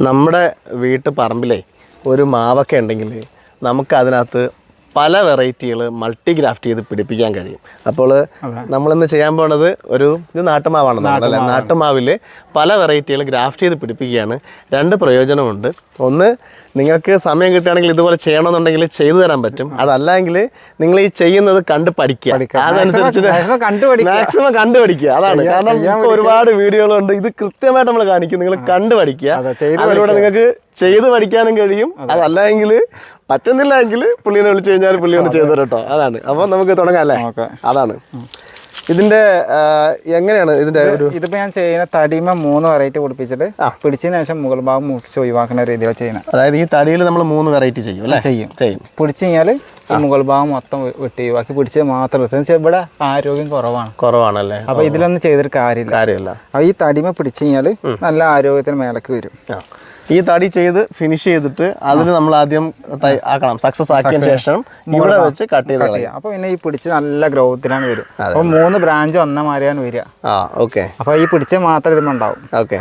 നമ്മുടെ വീട്ടു പറമ്പിലെ ഒരു മാവൊക്കെ ഉണ്ടെങ്കിൽ നമുക്ക് അതിനകത്ത് പല വെറൈറ്റികൾ മൾട്ടി ഗ്രാഫ്റ്റ് ചെയ്ത് പിടിപ്പിക്കാൻ കഴിയും. അപ്പോൾ നമ്മളിന്ന് ചെയ്യാൻ പോണത് ഒരു ഇത് നാട്ടുമാവാണ് നമ്മളല്ലേ നാട്ടുമാവിൽ പല വെറൈറ്റികൾ ഗ്രാഫ്റ്റ് ചെയ്ത് പിടിപ്പിക്കുകയാണ്. രണ്ട് പ്രയോജനമുണ്ട്. ഒന്ന് നിങ്ങൾക്ക് സമയം കിട്ടുകയാണെങ്കിൽ ഇതുപോലെ ചെയ്യണമെന്നുണ്ടെങ്കിൽ ചെയ്തു തരാൻ പറ്റും. അതല്ലെങ്കിൽ നിങ്ങൾ ഈ ചെയ്യുന്നത് കണ്ട് പഠിക്കുക. അതനുസരിച്ച് മാക്സിമം. മാക്സിമം കണ്ടുപഠിക്കുക. അതാണ്. കാരണം ഒരുപാട് വീഡിയോകളുണ്ട്. ഇത് കൃത്യമായിട്ട് നമ്മൾ കാണിക്കും. നിങ്ങൾ കണ്ടു പഠിക്കുക. അതിലൂടെ നിങ്ങൾക്ക് ചെയ്ത് പഠിക്കാനും കഴിയും. അതല്ല എങ്കിൽ പറ്റുന്നില്ല എങ്കിൽ പുള്ളിനെ വിളിച്ചു കഴിഞ്ഞാൽ പുള്ളി ഒന്ന് ചെയ്തു തരട്ടോ. കേട്ടോ അതാണ്. അപ്പൊ നമുക്ക് തുടങ്ങാം അല്ലേ? അതാണ്. ഇതിന്റെ എങ്ങനെയാണ് ഇതിന്റെ ഒരു ഇതിപ്പോ ഞാൻ ചെയ്യുന്ന തടിമ മൂന്ന് വെറൈറ്റി പൊടിപ്പിച്ചിട്ട് പിടിച്ചതിന് ശേഷം മുകൾ ഭാഗം മുറിച്ച് ഒഴിവാക്കുന്ന രീതിയിലാണ് ചെയ്യുന്നത് അതായത് ഈ തടിയിൽ നമ്മൾ മൂന്ന് വെറൈറ്റി ചെയ്യും അല്ലേ? ചെയ്യും. ചെയ്യും. പിടിച്ചു കഴിഞ്ഞാൽ മുകൾ ഭാഗം മൊത്തം വെട്ടി ഒഴിവാക്കി പിടിച്ചത് മാത്രം വെച്ചാൽ ഇവിടെ ആരോഗ്യം കുറവാണ്. കുറവാണല്ലേ? അപ്പൊ ഇതിലൊന്നും ചെയ്തിട്ട് കാര്യമില്ല. കാര്യമില്ല. അപ്പൊ ഈ തടിമ പിടിച്ചു കഴിഞ്ഞാൽ നല്ല ആരോഗ്യത്തിന് മേലക്ക് വരും. ഈ തടി ചെയ്ത് ഫിനിഷ് ചെയ്തിട്ട് അതിന് നമ്മൾ ആദ്യം ആക്കണം സക്സസ് ആക്കിയ ശേഷം ഇവിടെ വെച്ച് കട്ട് ചെയ്ത് കളയും. അപ്പൊ പിന്നെ ഈ പിടിച്ച് നല്ല ഗ്രോത്തിലാണ് വരും അപ്പൊ മൂന്ന് ബ്രാഞ്ച് ഒന്ന മാറിയാണ് വരിക. ആ ഓക്കെ അപ്പൊ ഈ പിടിച്ച മാത്രം ഇതിമ ഉണ്ടാവും. ഓക്കെ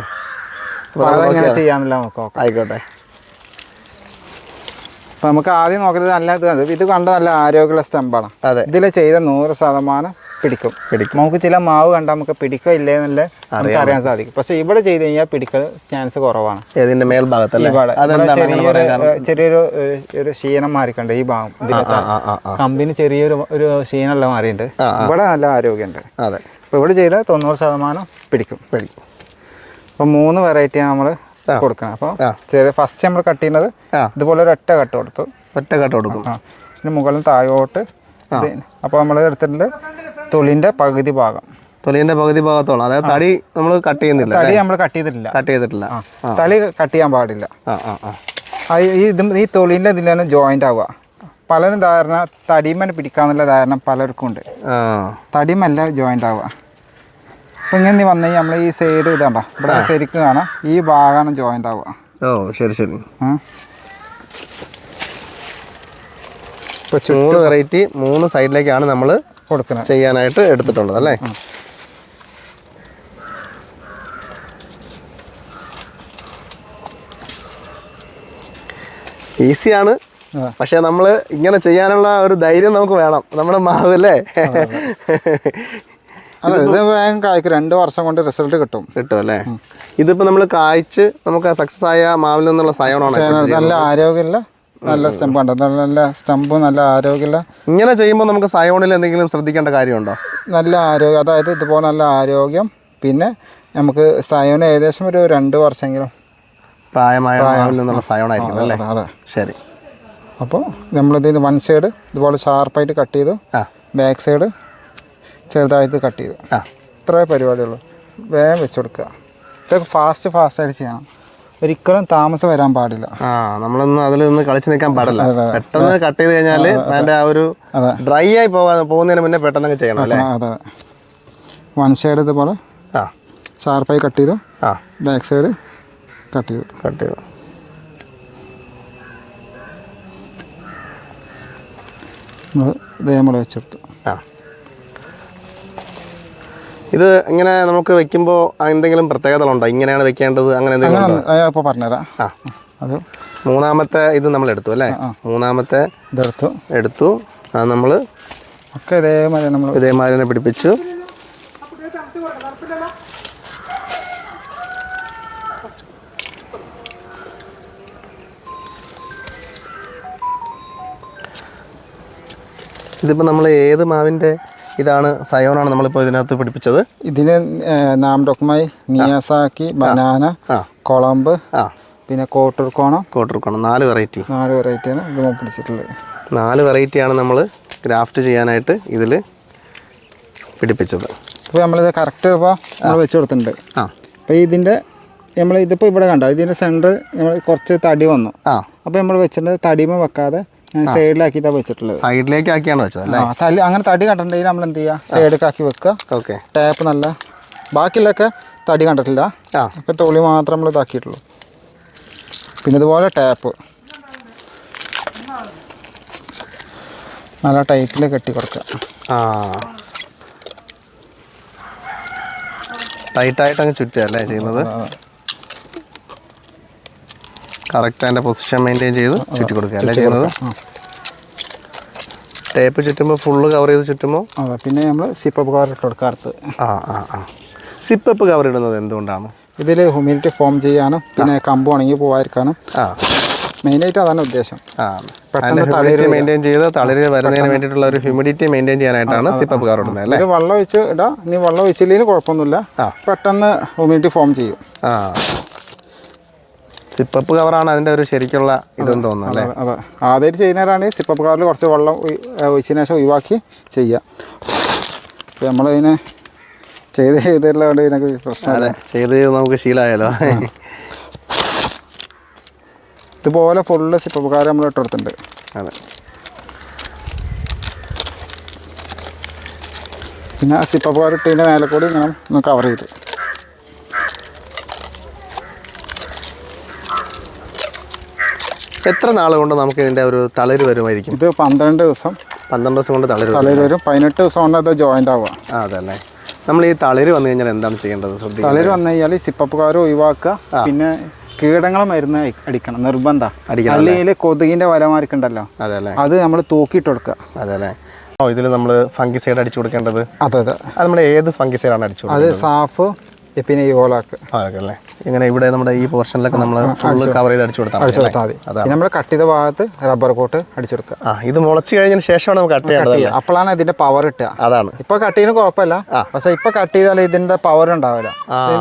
അതെങ്ങനെ ചെയ്യാന്നില്ല നമുക്ക് നോക്കാം. ആയിക്കോട്ടെ. അപ്പൊ നമുക്ക് ആദ്യം നോക്കുന്നത് നല്ല ഇത് ഇത് കണ്ട നല്ല ആരോഗ്യമുള്ള സ്റ്റെമ്പാണ്. അതെ. ഇതിൽ ചെയ്ത നൂറ് ശതമാനം പിടിക്കും പിടിക്കും. നമുക്ക് ചില മാവ് കണ്ടാൽ നമുക്ക് പിടിക്കോ ഇല്ലേ എന്നല്ല നമുക്ക് അറിയാൻ സാധിക്കും. പക്ഷെ ഇവിടെ ചെയ്ത് കഴിഞ്ഞാൽ പിടിക്കൽ ചാൻസ് കുറവാണ്. ഇതിന്റെ മേൽഭാഗത്തല്ലേ? ചെറിയൊരു ചെറിയൊരു ഒരു ക്ഷീണം മാറിക്കണ്ട് ഈ ഭാഗം കമ്പിന് ചെറിയൊരു ഒരു ക്ഷീണമല്ല മാറിയിട്ടുണ്ട് ഇവിടെ നല്ല ആരോഗ്യമുണ്ട്. അതെ. അപ്പോൾ ഇവിടെ ചെയ്താൽ തൊണ്ണൂറ് ശതമാനം പിടിക്കും. പിടിക്കും. അപ്പോൾ മൂന്ന് വെറൈറ്റിയാണ് നമ്മൾ കൊടുക്കണം. അപ്പോൾ ചെറിയ ഫസ്റ്റ് നമ്മൾ കട്ട് ചെയ്യുന്നത് ഇതുപോലെ ഒരു ഒറ്റ കട്ട് കൊടുത്തു. ഒറ്റ കട്ട് കൊടുക്കും. മുകളിൽ താഴോട്ട് അപ്പൊ അപ്പോൾ നമ്മൾ എടുത്തിട്ടുണ്ട് തൊലിന്റെ പകുതി ഭാഗം. തൊലിന്റെ പകുതി ഭാഗത്തോളം. അതായത് തടി നമ്മൾ കട്ട് ചെയ്യുന്നില്ല തടി നമ്മൾ കട്ട് ചെയ്തിട്ടില്ല. കട്ട് ചെയ്തിട്ടില്ല. തളി തടി കട്ട് ചെയ്യാൻ പാടില്ല. ഈ ഇതും ഈ തൊലിന്റെ ഇതിലാണ് ജോയിന്റ് ആവുക. പലരും ധാരണ തടിമൻ പിടിക്കാന്നുള്ള ധാരണ പലർക്കും ഉണ്ട്. തടിമല്ല ജോയിന്റ് ആവുക. അപ്പോൾ ഇങ്ങനെ വന്നു കഴിഞ്ഞാൽ നമ്മൾ ഈ സൈഡ് ഇതാണ്ടോ ഇവിടെ ശരിക്ക് കാണാം. ഈ ഭാഗമാണ് ജോയിന്റ് ആവുക. ഓ ശരി ശരി. ഇപ്പൊ ഇപ്പോൾ മൂന്ന് വെറൈറ്റി മൂന്ന് സൈഡിലേക്കാണ് നമ്മൾ കൊടുക്കുന്നത് ചെയ്യാനായിട്ട് എടുത്തിട്ടുള്ളത് അല്ലേ? ഈസിയാണ്. പക്ഷെ നമ്മൾ ഇങ്ങനെ ചെയ്യാനുള്ള ഒരു ധൈര്യം നമുക്ക് വേണം. നമ്മുടെ മാവ് അല്ലേ? അല്ല ഇത് വേഗം കായ്ക്കും. രണ്ട് വർഷം കൊണ്ട് റിസൾട്ട് കിട്ടും. കിട്ടും അല്ലേ? ഇതിപ്പോ നമ്മൾ കായ്ച്ച് നമുക്ക് സക്സസ് ആയ മാവിൽ നിന്നുള്ള സയണാണ് നല്ല ആരോഗ്യമുള്ള നല്ല സ്റ്റെമ്പ് ഉണ്ട് നല്ല സ്റ്റെമ്പ് നല്ല ആരോഗ്യമുള്ള ഇങ്ങനെ ചെയ്യുമ്പോൾ നമുക്ക് സയോണിൽ എന്തെങ്കിലും ശ്രദ്ധിക്കേണ്ട കാര്യമുണ്ടോ? നല്ല ആരോഗ്യം അതായത് ഇതുപോലെ നല്ല ആരോഗ്യം പിന്നെ നമുക്ക് സയോൺ ഏകദേശം ഒരു രണ്ട് വർഷമെങ്കിലും പ്രായമായ നിന്നുള്ള സയോണായിരിക്കും അല്ലേ? അതെ ശരി. അപ്പോൾ നമ്മളിതിന് വൺ സൈഡ് ഇതുപോലെ ഷാർപ്പായിട്ട് കട്ട് ചെയ്തു ബാക്ക് സൈഡ് ചെറുതായിട്ട് കട്ട് ചെയ്തു. ആ. ഇത്രേ പരിപാടിയുള്ളൂ. വേഗം വെച്ച് കൊടുക്കുക. ഇതൊക്കെ ഫാസ്റ്റ് ഫാസ്റ്റായിട്ട് ചെയ്യണം. ഒരിക്കലും താമസം വരാൻ പാടില്ല. ആ നമ്മളൊന്നും അതിൽ നിന്ന് കളിച്ച് നിൽക്കാൻ പാടില്ല. പെട്ടെന്ന് കട്ട് ചെയ്ത് കഴിഞ്ഞാൽ അതിന്റെ ആ ഒരു ഡ്രൈ ആയി പോകാൻ പോകുന്നതിന് മുന്നേ പെട്ടെന്ന് ചെയ്യണം അല്ലേ? അതെ വൺ സൈഡ് ഇതുപോലെ ആ. ഷാർപ്പായി കട്ട് ചെയ്തു. ആ. ബാക്ക് സൈഡ് കട്ട് ചെയ്തു. കട്ട് ചെയ്തു. ഇതേപോലെ വെച്ചെടുത്തു. ഇത് ഇങ്ങനെ നമുക്ക് വെക്കുമ്പോൾ എന്തെങ്കിലും പ്രത്യേകതകളുണ്ടോ? ഇങ്ങനെയാണ് വെക്കേണ്ടത് അങ്ങനെ എന്തെങ്കിലും പറഞ്ഞുതരാം. ആ. അത് മൂന്നാമത്തെ ഇത് നമ്മൾ എടുത്തു അല്ലേ? മൂന്നാമത്തെ ഇതെടുത്തു. എടുത്തു. അത് നമ്മൾ ഒക്കെ ഇതേമാതിരി നമ്മൾ ഇതേമാതിരി തന്നെ പിടിപ്പിച്ചു. ഇതിപ്പോൾ നമ്മൾ ഏത് മാവിന്റെ ഇതാണ് സയോണാണ് നമ്മളിപ്പോൾ ഇതിനകത്ത് പിടിപ്പിച്ചത്. ഇതിന് നാംഡോക്കുമായി മിയാസാക്കി ബനാന കൊളമ്പ് ആ. പിന്നെ കോട്ടൂർക്കോണം. കോട്ടർക്കണം നാല് വെറൈറ്റി. നാല് വെറൈറ്റിയാണ് ഇത് പിടിച്ചിട്ടുള്ളത്. നാല് വെറൈറ്റിയാണ് നമ്മൾ ഗ്രാഫ്റ്റ് ചെയ്യാനായിട്ട് ഇതിൽ പിടിപ്പിച്ചത്. ഇപ്പോൾ നമ്മളിത് കറക്റ്റ് ഇപ്പോൾ നമ്മൾ വെച്ച് കൊടുത്തിട്ടുണ്ട്. ആ. അപ്പോൾ ഇതിന്റെ നമ്മൾ ഇതിപ്പോൾ ഇവിടെ കണ്ടോ ഇതിന്റെ സെന്റർ നമ്മൾ കുറച്ച് തടി വന്നു. ആ. അപ്പോൾ നമ്മൾ വെച്ചിട്ടുണ്ട് തടിമ വെക്കാതെ സൈഡിലാക്കിയിട്ടാണ് വെച്ചിട്ടുള്ളത്. സൈഡിലേക്ക് ആക്കിയാണ് വെച്ചത് അല്ലേ? ആ തലി അങ്ങനെ തടി കണ്ടിട്ടുണ്ടെങ്കിൽ നമ്മൾ എന്ത് ചെയ്യുക സൈഡിലേക്ക് ആക്കി വെക്കുക. ഓക്കെ. ടാപ്പ് നല്ല. ബാക്കിയുള്ളൊക്കെ തടി കണ്ടിട്ടില്ല. ഇപ്പം തൊളി മാത്രം നമ്മൾ ഇതാക്കിയിട്ടുള്ളൂ. പിന്നെ ഇതുപോലെ ടാപ്പ് നല്ല ടൈറ്റിൽ കെട്ടി കൊടുക്കുക. ആ. ടൈറ്റായിട്ട് അങ്ങ് ചുറ്റുക അല്ലേ ചെയ്യുന്നത്. കറക്റ്റ് അതിന്റെ പൊസിഷൻ മെയിന്റെയിൻ ചെയ്ത് ചുറ്റി കൊടുക്കുക. അല്ലേ ചെയ്യുന്നത്? ടേപ്പ് ചുറ്റുമ്പോൾ ഫുള്ള് കവർ ചെയ്ത് ചുറ്റുമ്പോൾ? അതെ പിന്നെ നമ്മൾ സിപ്പപ്പ് കവർ ഇട്ട് കൊടുക്കുക അടുത്ത്. ആ ആ ആ. സിപ്പപ്പ് കവർ ഇടുന്നത് എന്തുകൊണ്ടാണ്? ഇതിൽ ഹ്യൂമിഡിറ്റി ഫോം ചെയ്യാനും പിന്നെ കമ്പ് ഉണങ്ങി പോകാതിരിക്കാനും ആ. മെയിനായിട്ട് അതാണ് ഉദ്ദേശം. പെട്ടെന്ന് മെയിന്റെയിൻ ചെയ്ത് തളിര് വരുന്നതിന് വേണ്ടിയിട്ടുള്ള ഒരു ഹ്യൂമിഡിറ്റി മെയിന്റെയിൻ ചെയ്യാനായിട്ടാണ് സിപ്പപ്പ് കവർ ഇടുന്നത് അല്ലേ? വെള്ളം ഒഴിച്ച് ഇടാം. നീ വെള്ളം ഒഴിച്ചില്ലെങ്കിൽ കുഴപ്പമൊന്നുമില്ല. പെട്ടെന്ന് ഹ്യൂമിഡിറ്റി ഫോം ചെയ്യും. സിപ്പപ്പ് കവറാണ് അതിന്റെ ഒരു ശരിക്കുള്ള ഇതെന്ന് തോന്നുന്നു അല്ലേ? അതെ. ആദ്യമായിട്ട് ചെയ്യുന്നവരാണ് സിപ്പപ്പ് കവറിൽ കുറച്ച് വെള്ളം ഒഴിച്ചതിനു ശേഷം ഒഴിവാക്കി ചെയ്യുക. അപ്പോൾ നമ്മളതിനെ ചെയ്ത് ചെയ്തിട്ടുള്ളതുകൊണ്ട് ഇതിനൊക്കെ പ്രശ്നം അതെ ചെയ്ത് ചെയ്ത് നമുക്ക് ശീലമായാലോ ഇതുപോലെ ഫുള്ള് സിപ്പപ്പ് കവർ നമ്മൾ ഇട്ടെടുത്തിട്ടുണ്ട്. അതെ. പിന്നെ സിപ്പപ്പ് കവർ ഇട്ടതിന്റെ മേലെ കൂടി ഇങ്ങനെ കവർ ചെയ്ത്. എത്ര നാൾ കൊണ്ട് നമുക്ക് ഇതിന്റെ ഒരു തളിര് വരുമായിരിക്കും? ഇത് പന്ത്രണ്ട് ദിവസം. പന്ത്രണ്ട് ദിവസം കൊണ്ട് തളിര് തളിര് വരും. പതിനെട്ട് ദിവസം കൊണ്ട് അത് ജോയിന്റ് ആവുക. ആ അതല്ലേ. നമ്മൾ ഈ തളിര് വന്നു കഴിഞ്ഞാൽ എന്താണ് ചെയ്യേണ്ടത്? ശ്രദ്ധിക്കുക. തളിര് വന്നു കഴിഞ്ഞാൽ സിപ്പപ്പ് കവർ ഒഴിവാക്കുക. പിന്നെ കീടങ്ങളെ മരുന്ന് അടി- അടിക്കണം നിർബന്ധം അല്ലെങ്കിൽ കൊതുകിന്റെ വലമാർക്കുണ്ടല്ലോ അത് നമ്മൾ തൂക്കിയിട്ട് കൊടുക്കുക. അതല്ലേ. ഓ ഇതിൽ നമ്മൾ ഫംഗിസൈഡ് അടിച്ചു കൊടുക്കേണ്ടത്? അതെ അതെ. അത് നമ്മൾ ഏത് ഫംഗിസൈഡാണ് അടിച്ചു അത് സാഫ് പിന്നെ ഈ ഓലാക്ക് അല്ലേ ഇങ്ങനെ ഇവിടെ നമ്മുടെ ഈ പോർഷനിലൊക്കെ നമ്മൾ ഫുള്ള് കവർ ചെയ്ത് അടിച്ചു കൊടുത്താൽ അടിച്ചു കൊടുത്താൽ മതി. നമ്മൾ കട്ട് ചെയ്ത ഭാഗത്ത് റബ്ബർ കോട്ട് അടിച്ചെടുക്കുക ആ ഇത് മുളച്ച് കഴിഞ്ഞതിന് ശേഷമാണ് നമുക്ക് കട്ട് ചെയ്യുക അപ്പോഴാണ് ഇതിന്റെ പവർ കിട്ടുക. അതാണ്. ഇപ്പൊ കട്ട് ചെയ്യുന്ന കുഴപ്പമില്ല. പക്ഷെ ഇപ്പൊ കട്ട് ചെയ്താൽ ഇതിന്റെ പവർ ഉണ്ടാവില്ല.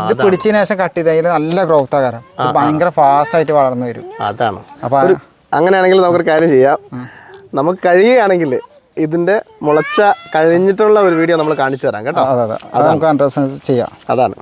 ഇത് പിടിച്ചതിന് ശേഷം കട്ട് ചെയ്താൽ നല്ല ഗ്രോത്ത് ആകാരം ഇത് ഭയങ്കര ഫാസ്റ്റ് ആയിട്ട് വളർന്നു വരും. അതാണ്. അപ്പൊ അങ്ങനെയാണെങ്കിൽ നമുക്കൊരു കാര്യം ചെയ്യാം. നമുക്ക് കഴിയുകയാണെങ്കിൽ ഇതിന്റെ മുളച്ച കഴിഞ്ഞിട്ടുള്ള ഒരു വീഡിയോ നമ്മൾ കാണിച്ചു തരാം കേട്ടോ? അതെ അതെ. അത് നമുക്ക് ചെയ്യാം. അതാണ്.